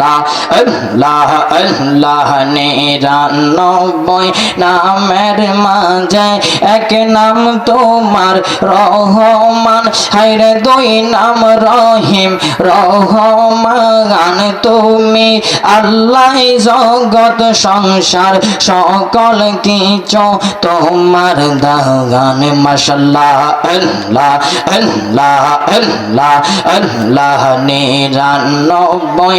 আল্লাহ আল্লাহ নিরানব্বই নামের মাঝে এক নাম তোমার রহমান। হাইরে দুই নাম রহিম, রহমান তুমি। আল্লাহ জগৎ, সংসার, সকল কিছু তোমার দাগান। মাসাল্লাহ আল্লাহ আল্লাহ আল্লাহ আল্লাহ নিরানব্বই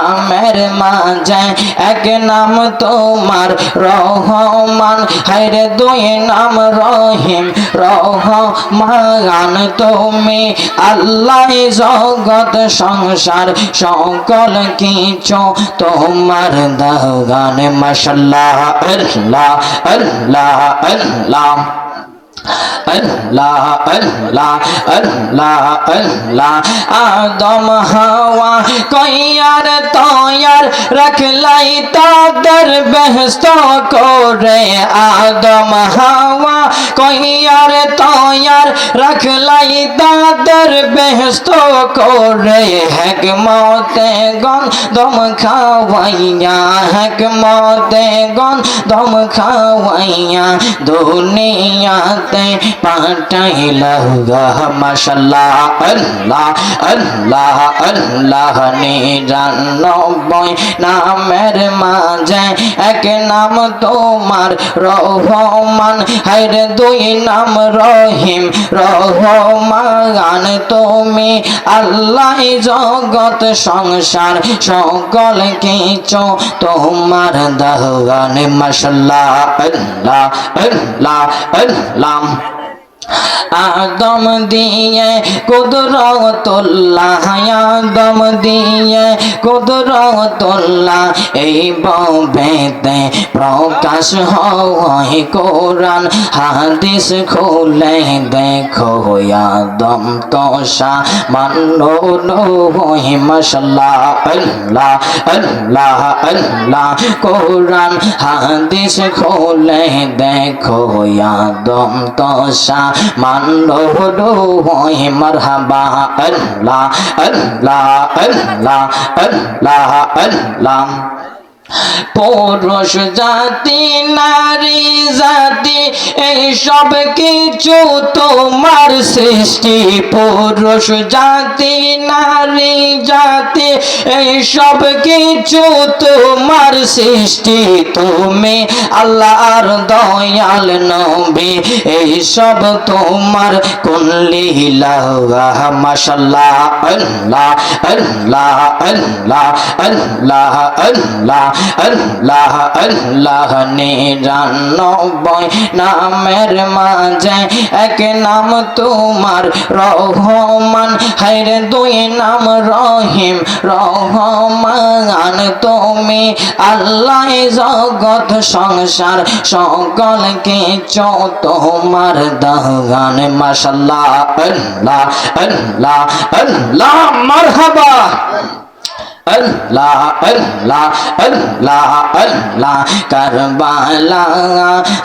নামের মাঝে এক নাম তোমার রহমান। হাইরে দুই নাম রহিম রহমান। তুমি আল্লাহ জগৎ সংসার সকল কিছু তোমার দাগান। মাসাল্লাহ আল্লাহ আল্লাহ আল্লাহ। আল্লাহ আল্লাহ আল্লাহ আল্লাহ। আদম, হাওয়া কইয়ার, তয়ার রাখলাই তাদের বেহস্ত করে। আদম, হাওয়া কইয়ার, তয়ার রাখলাই তাদের বেহস্ত করে। হেকমতে গন দম খাওয়াইয়া, হেকমতে গন দম খাওয়াইয়া দুনিয়াতে পাঠাইলাহ মাশাল্লাহ, আল্লাহ আল্লাহ আল্লাহ নিরানব্বই নামের মাঝে এক নাম তোমার রহমান। হাইরে দুই নাম রহিম, রহমান। তুমি আল্লাহ জগৎ সংসার, সকল কিছু তোমার দহগান, মাশাল্লাহ, আল্লাহ আল্লাহ আল্লাহ। নাম আদম দিয়ে কুদরতুল্লাহ, আদম দিয়ে কুদরতুল্লাহ, এই বেতে প্রকাশ হয় কোরআন। হাদিস খুলে দেখো আদম তোষা মানো নই মশলা আল্লাহ আল্লাহ আল্লাহ, কোরআন। হাদিস খুলে দেখো আদম তোষা মানো নই মারহাবা। আল্লাহ আল্লাহ আল্লাহ আল্লাহ আল্লাহ। পুরুষ জাতি, নারী জাতি এই সব কিছু তোমার সৃষ্টি। পুরুষ জাতি, নারী জাতি এই সব কিছু তোমার সৃষ্টি। তুমি আল্লাহর দয়াল নবী এই সব তোমার কোন লীলা? মাশাল্লাহ, আল্লাহ আল্লাহ আল্লাহ আল্লাহ আল্লাহ। আল্লাহ আল্লাহ নিরানব্বই নামের মাঝে এক নাম তোমার রহমান। হাইরে দুই নাম রহিম রহমান। তুমি আল্লাহ জগৎ, সংসার সকল কিছু তোমার দহগান মাসাল্লাহ আল্লাহ আল্লাহ আল্লাহ, মারহাবা। আল্লাহ আল্লাহ আল্লাহ আল্লাহ। কারবালা,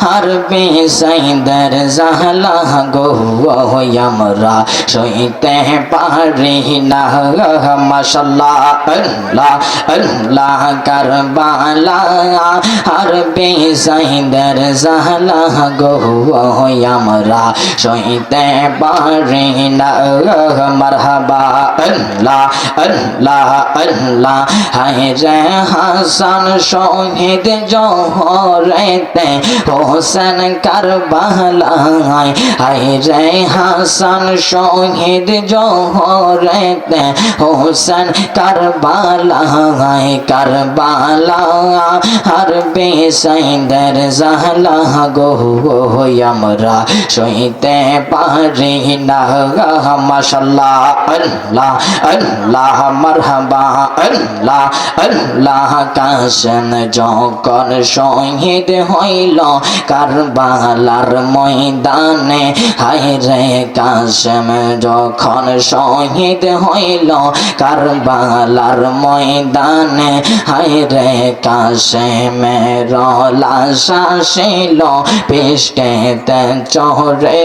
হর বেসাইদার জাহলা গো আমরা সইতে পারি না। মাশাল্লাহ, আল্লাহ আল্লাহ। কারবালা, হর বেসাইদার জাহলা গো আমরা সইতে পারি না। মারহাবা, আল্লাহ আল্লাহ আল্লাহ। হায় রে হাসান, শহীদ জহরেতে হোসেন কারবালায়। হায় রে হাসান, শহীদ জহরেতে হোসেন কারবালায়। কারবালা আর বেসাইদের জাহলা গো আমরা সইতে পারি না। মাশাল্লাহ, আল্লাহ আল্লাহ, মারহাবা। আল্লাহ আল্লাহ কাসেন যখন শহীদ হইল কারবালার ময়দানে, হায় রে কাসেম যখন শহীদ হইল কারবালার ময়দানে, হায় রে কাসেমের লাশা ছিল পেস্টেতে চহরে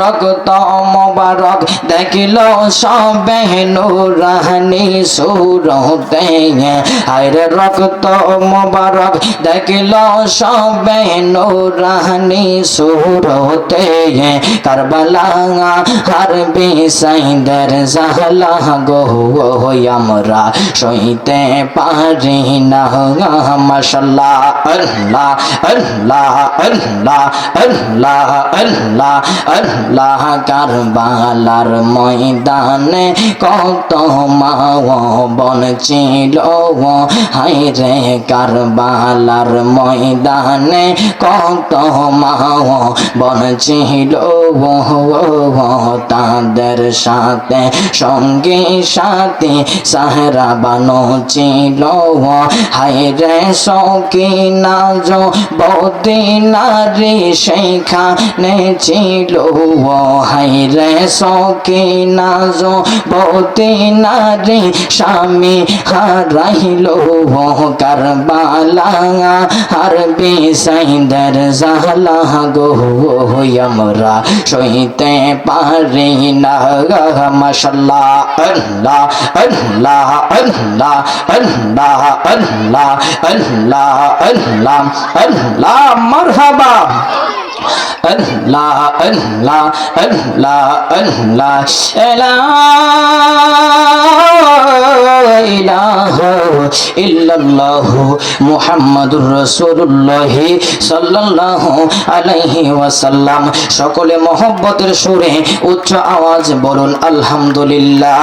রক্ত মোবারক দেখিল সবে নুরান নুরানি সুরতে হায়রে রক্ত মোবারক দেখল সবে নুরানি সুরতে কারবালা হারবি সাইদের জাহলা গো আমরা সইতে পারি না। মাশাল্লাহ, আল্লাহ আল্লাহ আল্লাহ আল্লাহ আল্লাহ আল্লাহ। কারবালার ময়দানে কত মাও বন ছিল হাই রে কারবালার ময়দানে কত মাও বন ছিল তাদের সাথে, সঙ্গে সাথে সাহেরা বানো ছিল। হাই রে সকি নাজ বৌদি নারী সেইখানে ছিল। হাই রে সকি নাজ বৌদি নারী স্বামী হারাইল। কারবালা আর বেসাইদার জালা গো আমরা সইতে পারি না। মাশাল্লাহ আল্লাহ আল্লাহ আল্লাহ আল্লাহ আল্লাহ আল্লাহ আল্লাহ আল্লাহ মারহাবা আল্লাহ আল্লাহ আল্লাহ আল্লাহ ইলাহা আলাইহি ওয়াসাল্লাম। সকলে মহব্বতের সুরে উচ্চ আওয়াজ বলুন আলহামদুলিল্লাহ।